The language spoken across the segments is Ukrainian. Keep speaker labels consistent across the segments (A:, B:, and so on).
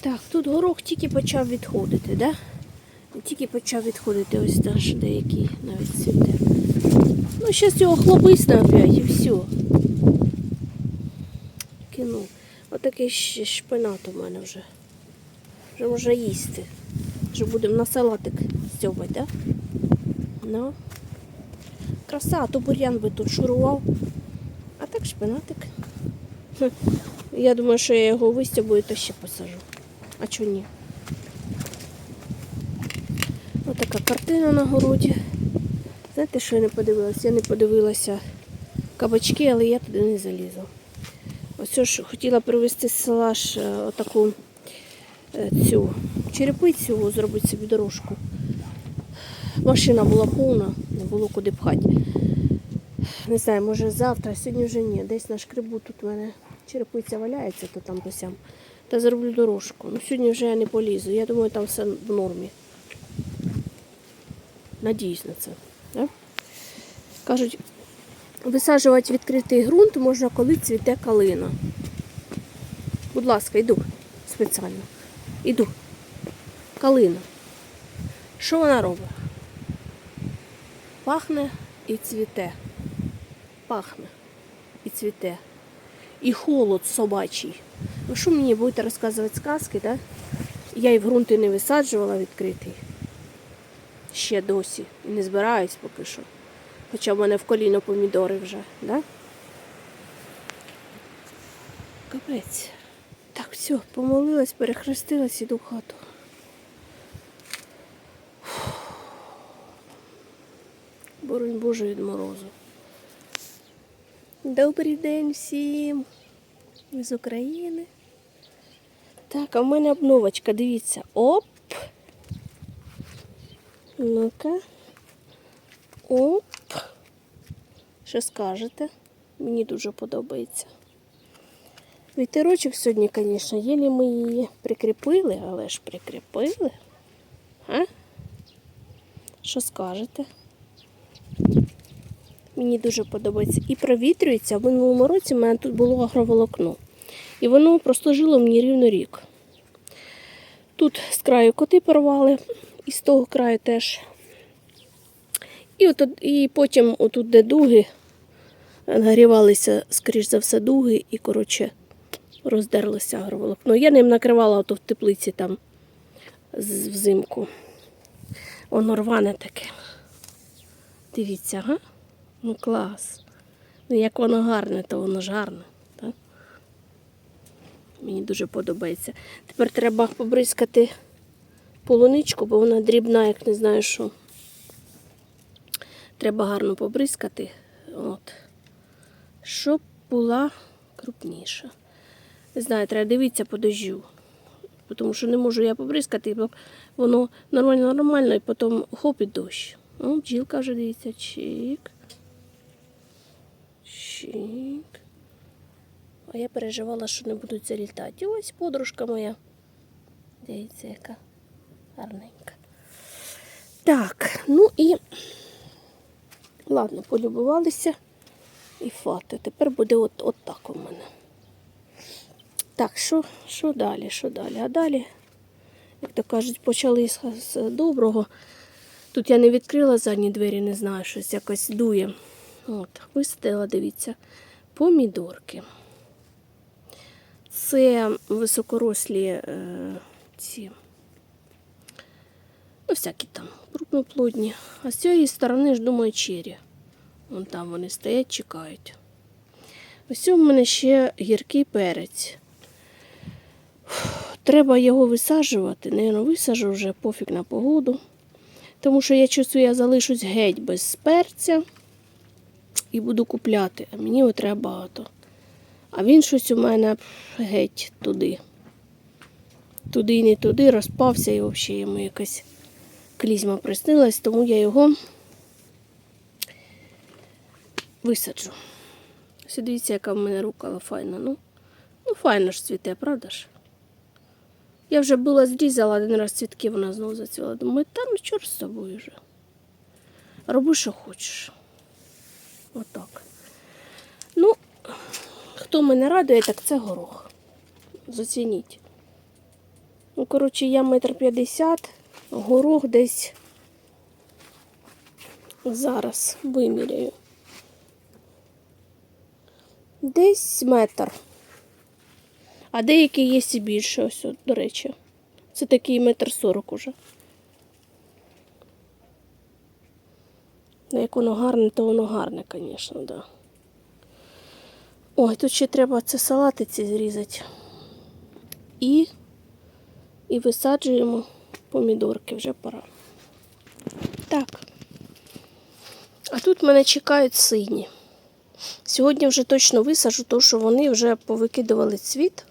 A: Так, тут горох тільки почав відходити, да? Тільки почав відходити ось наш деякий навіть цвіте. Ну, зараз його хлобисне опять і все. Кинув. Отакий шпинат у мене вже. Вже можна їсти. Вже будемо на салатик стьобати, да? Ну. Краса, а то бур'ян би тут шурував. А так шпинатик. Я думаю, що я його вистябую, то ще посажу. А чого ні? Ось така картина на городі. Знаєте, що я не подивилася? Я не подивилася кабачки, але я туди не залізла. Ось ж хотіла привезти з села ж е, отаку е, цю черепицю, зробити собі дорожку. Машина була повна, не було куди пхати. Не знаю, може завтра, сьогодні вже ні. Десь на шкребу тут у мене черепиця валяється, то там то сям. Та зроблю дорожку. Ну сьогодні вже я не полізу. Я думаю, там все в нормі. Надіюсь на це. Да? Кажуть, висаджувати відкритий ґрунт можна, коли цвіте калина. Будь ласка, йду спеціально. Іду. Калина. Що вона робить? Пахне і цвіте. Пахне і цвіте. І холод собачий. Ви що мені будете розказувати сказки, да? Я і в ґрунти не висаджувала відкритий. Ще досі. І не збираюсь поки що. Хоча в мене в коліно помідори вже, да? Капець. Так, все, помолилась, перехрестилась, іду в хату. Боронь Боже від морозу. Добрий день всім. З України. Так, а в мене обновочка, дивіться. Оп. Ну-ка. Оп. Що скажете? Мені дуже подобається. Вітерочок сьогодні, звісно, єлі ми її прикріпили, але ж прикріпили. А? Що скажете? Мені дуже подобається. І провітрюється. В минулому році в мене тут було агроволокно. І воно прослужило мені рівно рік. Тут з краю коти порвали, і з того краю теж. І, от, і потім, отут, де дуги, нагрівалися, скоріш за все, дуги, і, коротше, роздерлося агроволокно. Я ним накривала ото в теплиці там взимку. Воно рване таке. Дивіться, га? Ну клас. Ну як воно гарне, то воно ж гарне. Так? Мені дуже подобається. Тепер треба побризкати полуничку, бо вона дрібна, як не знаю що. Треба гарно побризкати, от, щоб була крупніша. Не знаю, треба дивитися по дождю. Тому що не можу я побризкати, бо воно нормально, нормально, і потім хоп і дощ. О, бджілка вже дивіться, чик. Чик. А я переживала, що не будуть залітати. Ось подружка моя. Дивіться, яка гарненька. Так, ну і ладно, полюбувалися і фати. Тепер буде от, от так у мене. Так, що, що далі? Що далі? А далі, як то кажуть, почали з, доброго. Тут я не відкрила задні двері, не знаю, щось якось дує. От, вистела, дивіться, помідорки. Це високорослі е, ці, ну, всякі там, крупноплодні. А з цієї сторони ж, думаю, чері. Вон там вони стоять, чекають. Ось у мене ще гіркий перець. Треба його висаджувати. Наверно, висаджу вже пофіг на погоду. Тому що я чувствую, я залишусь геть без перця і буду купляти. А мені його треба багато. А він щось у мене геть туди. Туди і не туди, розпався і взагалі йому якась клізма приснилась, тому я його висаджу. Ось дивіться, яка в мене рука файна. Ну, ну файно ж цвіте, правда ж? Я вже була зрізала один раз цвітки, вона знову зацвіла. Думаю, та ну чорт з тобою вже. Роби, що хочеш. Отак. Ну, хто мене радує, так це горох. Зацініть. Ну, коротше, я метр п'ятдесят, горох десь зараз виміряю. Десь метр. А деякі є і більше, ось, до речі. Це такий метр сорок уже. Ну, як воно гарне, то воно гарне, звісно, да. Ой, тут ще треба це салатиці зрізати. І, і висаджуємо помідорки, вже пора. Так. А тут мене чекають сині. Сьогодні вже точно висаджу, тому що вони вже повикидували цвіт.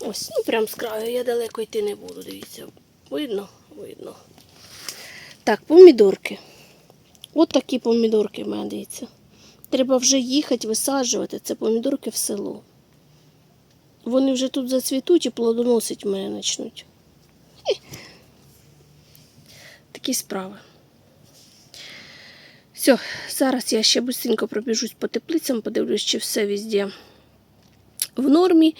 A: Ось, ну прям з краю, я далеко йти не буду, дивіться. Видно? Видно. Так, помідорки. От такі помідорки в мене дивіться. Треба вже їхати висаджувати. Це помідорки в село. Вони вже тут зацвітуть і плодоносить мене почнуть. Такі справи. Все, зараз я ще швидко пробіжусь по теплицям, подивлюсь, чи все везде в нормі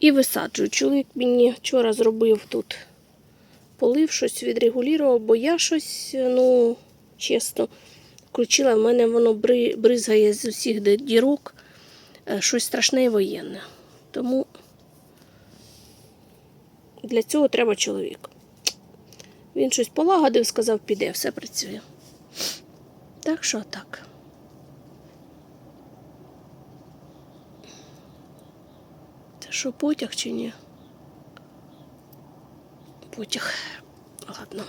A: і висаджую. Чоловік мені вчора зробив тут полив, щось відрегулював, бо я щось, ну, чесно, включила, в мене воно бризгає з усіх дірок, е, щось страшне і воєнне. Тому для цього треба чоловік. Він щось полагодив, сказав, піде, все працює. Так що так. Це що, потяг чи ні? Потяг. Ладно.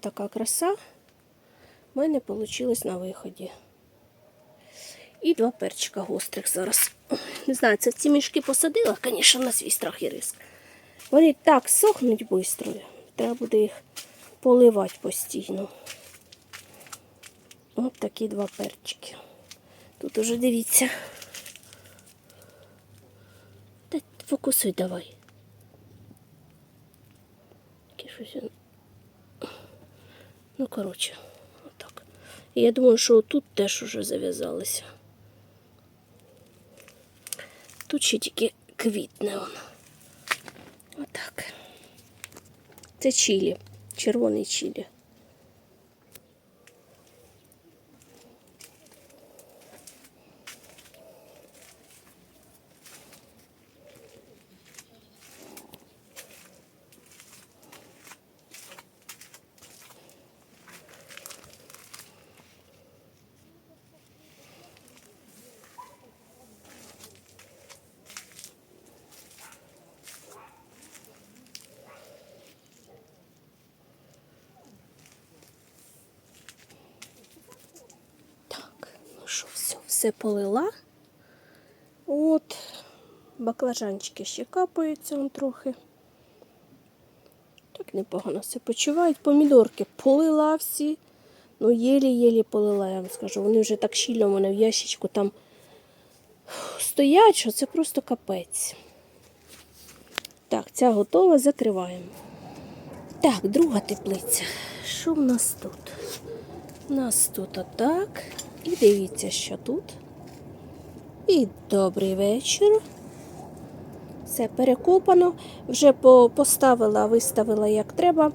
A: Отака краса в мене вийшла на виході. І два перчика гострих зараз. Не знаю, це в ці мішки посадила, звісно, на свій страх і риск. Вони так сохнуть швидко. Треба буде їх поливати постійно. Ось такі два перчики. Тут уже дивіться. Та фокусуй давай. Таке щось. Ну, коротше, отак. Я думаю, що тут теж уже зав'язалися. Тут ще тільки квітне воно. Отак. Це чилі, червоний чилі. Все, полила. От, баклажанчики ще капаються он трохи. Так непогано все почувають. Помідорки полила всі. Ну, єлі-єлі полила, я вам скажу. Вони вже так щільно у мене в ящичку там стоять, що це просто капець. Так, ця готова, закриваємо. Так, друга теплиця. Що в нас тут? У нас тут отак. І дивіться, що тут. І добрий вечір. Все перекопано. Вже поставила, виставила як треба.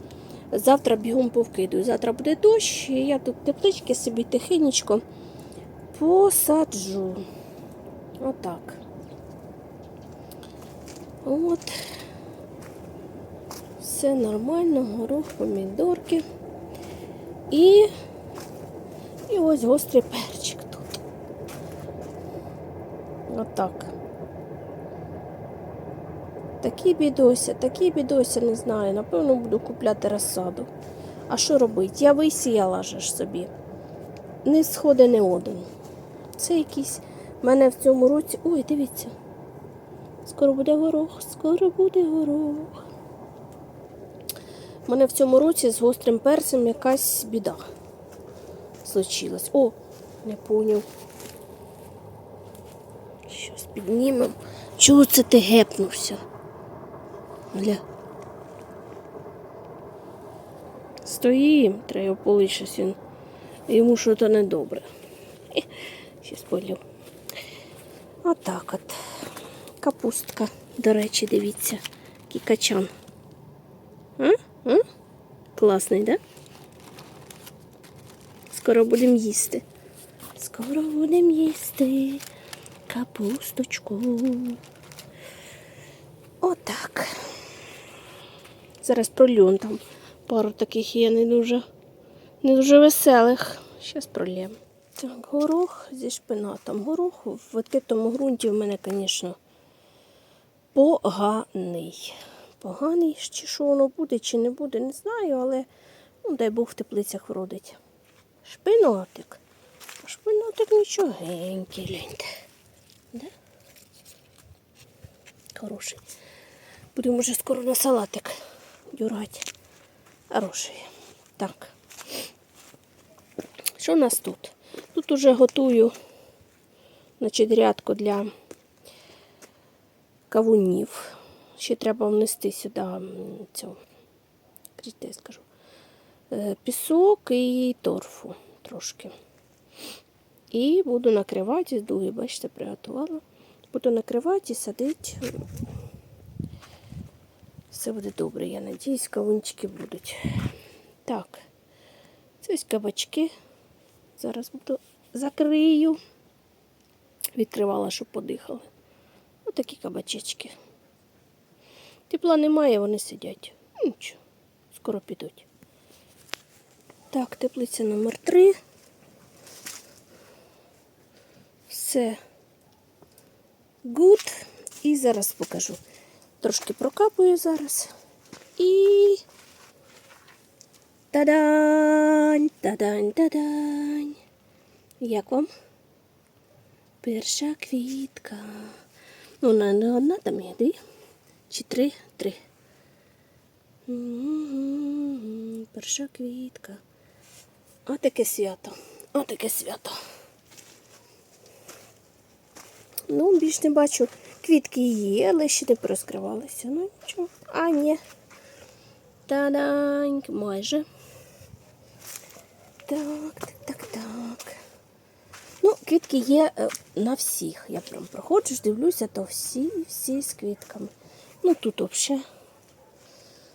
A: Завтра бігом повкидаю. Завтра буде дощ, і я тут теплички собі тихенечко посаджу. Отак. От. Все нормально, горох, помідорки. І, і ось гострий перчик тут. Отак. Такі бідося, такі бідося, не знаю. Напевно, буду купляти розсаду. А що робити? Я висіяла же ж собі. Не сходи не один. Це якийсь. Мене в цьому році. Ой, дивіться. Скоро буде горох, скоро буде горох. У мене в цьому році з гострим перцем якась біда случилась. О, не поняв. Щось піднімемо. Чого це ти гепнувся? Гля. Стоїм, треба полить щось він. Йому щось недобре. Ще спалю. Отак от. Капустка. До речі, дивіться. Який качан. А? А? Класний, да? Скоро будемо їсти. Скоро будемо їсти капусточку. Отак. Зараз пролью там пару таких є не дуже, не дуже веселих. Щас прольємо. Так, горох зі шпинатом. Горох в відкритому ґрунті в мене, звісно, поганий. Поганий, чи що воно буде, чи не буде, не знаю, але ну, дай Бог в теплицях вродить. Шпинатик. А шпинатик нічогенький, гляньте. Да? Хороший. Будемо вже скоро на салатик дюрати. Хороший. Так. Що в нас тут? Тут уже готую значить, рядку для кавунів. Ще треба внести сюди цю, крізь, скажу, е, пісок і торфу трошки. І буду накривати дуги, бачите, приготувала. Буду накривати і садити. Все буде добре, я надіюсь, кавунчики будуть. Так, це ось кабачки. Зараз буду закрию. Відкривала, щоб подихали. Отакі кабачечки. Тепла немає, вони сидять. Нічого, скоро підуть. Так, теплиця номер 3 Все гуд. І зараз покажу. Трошки прокапую зараз. І Та-дань, та-дань, та-дань. Як вам? Перша квітка. Ну, не одна там є, дві? Чи три? Три. Перша квітка. Отаке свято. Отаке свято. Ну, більш не бачу. Квітки є, але ще не порозкривалися. Ну, нічого. А, ні. Та-даньк, майже. Так, так, так, так. Ну, квітки є е, на всіх. Я прям проходжу, дивлюся, то всі, всі з квітками. Ну тут взагалі.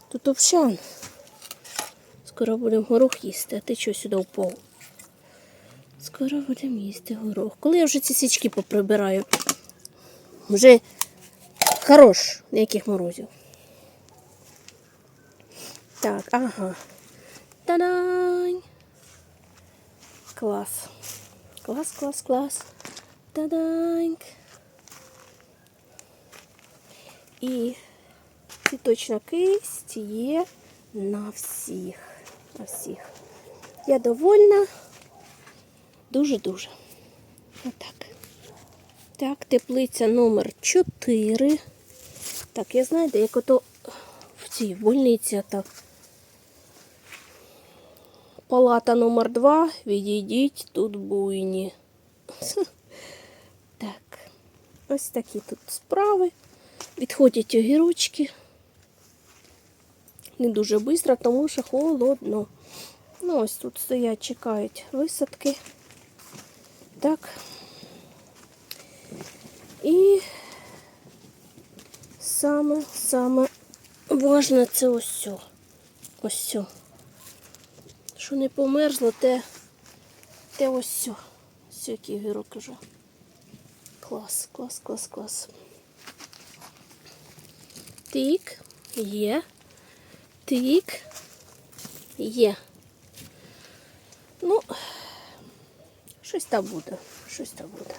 A: Тут взагалі. Скоро будемо горох їсти, а ти що сюди впав? Скоро будемо їсти горох. Коли я вже ці січки поприбираю, вже хорош, ніяких морозів. Так, ага. Та-дань! Клас. Клас, клас, клас. Та-даньк. І цвіточна кисть є на всіх. На всіх. Я довольна. Дуже-дуже. Отак. Так, теплиця номер 4. Так, я знаєте, як ото в цій больниці так. Палата номер 2. Відійдіть, тут буйні. Так. Ось такі тут справи. Відходять огірочки. Не дуже швидко, тому що холодно. Ну, ось тут стоять, чекають висадки. Так. І саме, саме важне це ось. Ось. Що не померзло, те, те ось сьо. Ось який гірок уже. Клас, клас, клас, клас. Тик, є. Тик, є. Ну, щось там буде, щось там буде.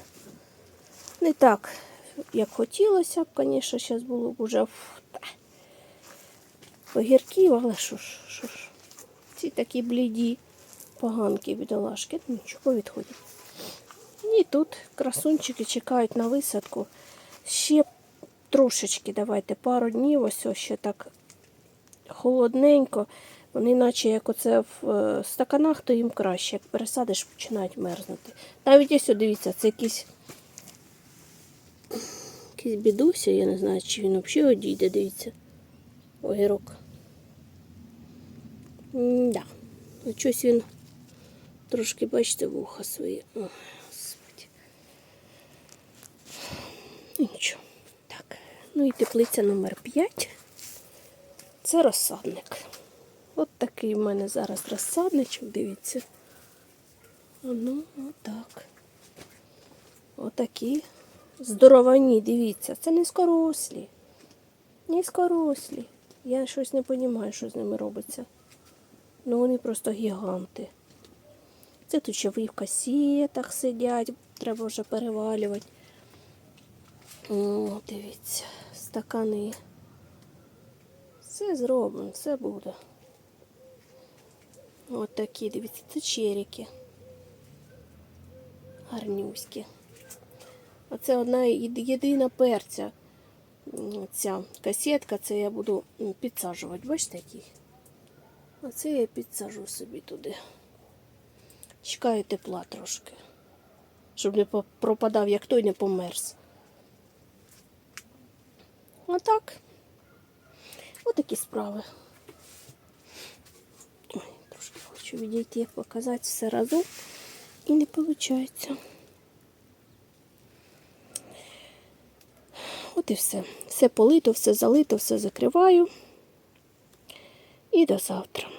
A: Не так, як хотілося б, звісно, зараз було б уже в- та, огірків, але що ж, що ж. Ці такі бліді поганки бідолашки, нічого повідходять. І тут красунчики чекають на висадку. Ще трошечки, давайте, пару днів, ось ось ще так холодненько. Вони наче як оце в е, стаканах, то їм краще. Як пересадиш, починають мерзнути. Навіть ось, дивіться, це якийсь, якийсь бідуся, я не знаю, чи він взагалі одійде, дивіться. Огірок. Да. Щось він трошки, бачите, вуха свої. Господи. Нічого. Так. Ну і теплиця номер 5. Це розсадник. От такий в мене зараз розсадничок, дивіться. Ну, отак. Отакі. Здоровані, дивіться. Це низькорослі. Низькорослі. Я щось не розумію, що з ними робиться. Ну вони просто гіганти. Це тут ще в касетах сидять, треба вже перевалювати. О, дивіться, стакани. Все зроблено, все буде. От такі, дивіться, це черіки. Гарнюські. Оце одна єдина перця. Ця касетка, це я буду підсаджувати. Бачите, який? Оце я підсажу собі туди. Чекаю тепла трошки. Щоб не пропадав, як той не померз. Отак. Отакі справи. Ой, трошки хочу відійти, показати все разом. І не виходить. От і все. Все полито, все залито, все закриваю. І до завтра.